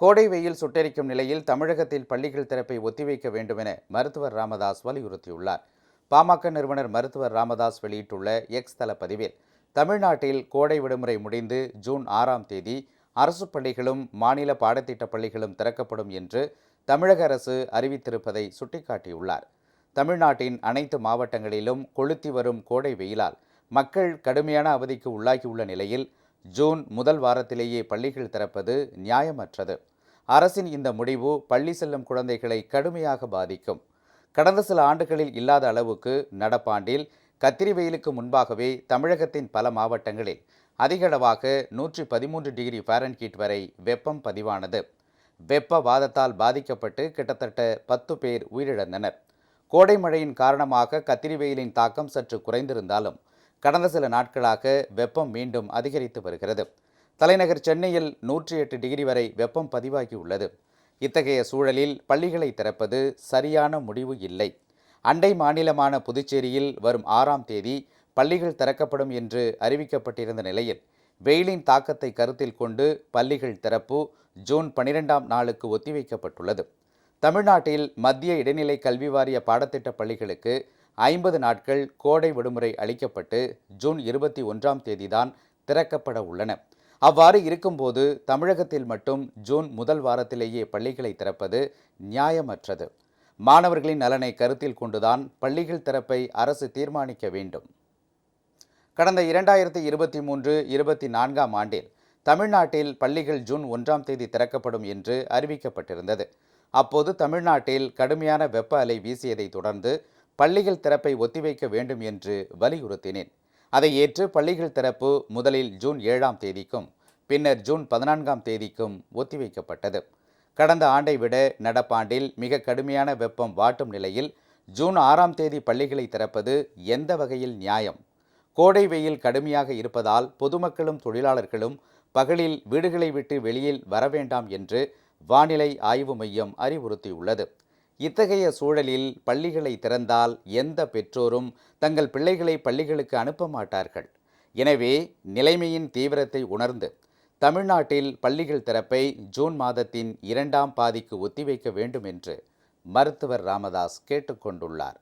கோடை வெயில் சுட்டெரிக்கும் நிலையில் தமிழகத்தில் பள்ளிகள் திறப்பை ஒத்திவைக்க வேண்டும் என மருத்துவர் ராமதாஸ் வலியுறுத்தியுள்ளார். பாமக நிறுவனர் மருத்துவர் ராமதாஸ் வெளியிட்டுள்ள எக்ஸ் தள பதிவில் தமிழ்நாட்டில் கோடை விடுமுறை முடிந்து ஜூன் ஆறாம் தேதி அரசு பள்ளிகளும் மாநில பாடத்திட்ட பள்ளிகளும் திறக்கப்படும் என்று தமிழக அரசு அறிவித்திருப்பதை சுட்டிக்காட்டியுள்ளார். தமிழ்நாட்டின் அனைத்து மாவட்டங்களிலும் கொளுத்தி வரும் கோடை வெயிலால் மக்கள் கடுமையான அவதிக்கு உள்ளாகியுள்ள நிலையில் ஜூன் முதல் வாரத்திலேயே பள்ளிகள் திறப்பது நியாயமற்றது. அரசின் இந்த முடிவு பள்ளி செல்லும் குழந்தைகளை கடுமையாக பாதிக்கும். கடந்த சில ஆண்டுகளில் இல்லாத அளவுக்கு நடப்பாண்டில் கத்திரி வெயிலுக்கு முன்பாகவே தமிழகத்தின் பல மாவட்டங்களில் அதிகளவாக நூற்றி பதிமூன்று டிகிரி ஃபாரன்ஹீட் வரை வெப்பம் பதிவானது. வெப்ப வாதத்தால் பாதிக்கப்பட்டு கிட்டத்தட்ட பத்து பேர் உயிரிழந்தனர். கோடை மழையின் காரணமாக கத்திரி வெயிலின் தாக்கம் சற்று குறைந்திருந்தாலும் கடந்த சில நாட்களாக வெப்பம் மீண்டும் அதிகரித்து வருகிறது. தலைநகர் சென்னையில் நூற்றி எட்டு டிகிரி வரை வெப்பம் பதிவாகியுள்ளது இத்தகைய சூழலில் பள்ளிகளை திறப்பது சரியான முடிவு இல்லை. அண்டை மாநிலமான புதுச்சேரியில் வரும் ஆறாம் தேதி பள்ளிகள் திறக்கப்படும் என்று அறிவிக்கப்பட்டிருந்த நிலையில் வெயிலின் தாக்கத்தை கருத்தில் கொண்டு பள்ளிகள் திறப்பு ஜூன் பனிரெண்டாம் நாளுக்கு ஒத்திவைக்கப்பட்டுள்ளது. தமிழ்நாட்டில் மத்திய இடைநிலை கல்வி வாரிய பாடத்திட்ட பள்ளிகளுக்கு ஐம்பது நாட்கள் கோடை விடுமுறை அளிக்கப்பட்டு ஜூன் இருபத்தி ஒன்றாம் தேதிதான் திறக்கப்பட உள்ளன. அவ்வாறு இருக்கும்போது தமிழகத்தில் மட்டும் ஜூன் முதல் வாரத்திலேயே பள்ளிகளை திறப்பது நியாயமற்றது. மாணவர்களின் நலனை கருத்தில் கொண்டுதான் பள்ளிகள் திறப்பை அரசு தீர்மானிக்க வேண்டும். கடந்த இரண்டாயிரத்தி இருபத்தி மூன்று இருபத்தி நான்காம் ஆண்டில் தமிழ்நாட்டில் பள்ளிகள் ஜூன் ஒன்றாம் தேதி திறக்கப்படும் என்று அறிவிக்கப்பட்டிருந்தது. அப்போது தமிழ்நாட்டில் கடுமையான வெப்ப அலை வீசியதை தொடர்ந்து பள்ளிகள் திறப்பை ஒத்திவைக்க வேண்டும் என்று வலியுறுத்தினேன். அதை ஏற்று பள்ளிகள் திறப்பு முதலில் ஜூன் ஏழாம் தேதிக்கும் பின்னர் ஜூன் பதினான்காம் தேதிக்கும் ஒத்திவைக்கப்பட்டது. கடந்த ஆண்டை விட நடப்பாண்டில் மிக கடுமையான வெப்பம் வாட்டும் நிலையில் ஜூன் ஆறாம் தேதி பள்ளிகளை திறப்பது எந்த வகையில் நியாயம்? கோடை வெயில் கடுமையாக இருப்பதால் பொதுமக்களும் தொழிலாளர்களும் பகலில் வீடுகளை விட்டு வெளியில் வர வேண்டாம் என்று வானிலை ஆய்வு மையம் அறிவுறுத்தியுள்ளது. இத்தகைய சூழலில் பள்ளிகளை திறந்தால் எந்த பெற்றோரும் தங்கள் பிள்ளைகளை பள்ளிகளுக்கு அனுப்ப மாட்டார்கள். எனவே நிலைமையின் தீவிரத்தை உணர்ந்து தமிழ்நாட்டில் பள்ளிகள் திறப்பை ஜூன் மாதத்தின் இரண்டாம் பாதிக்கு ஒத்திவைக்க வேண்டும் என்று மருத்துவர் ராமதாஸ் கேட்டுக்கொண்டுள்ளார்.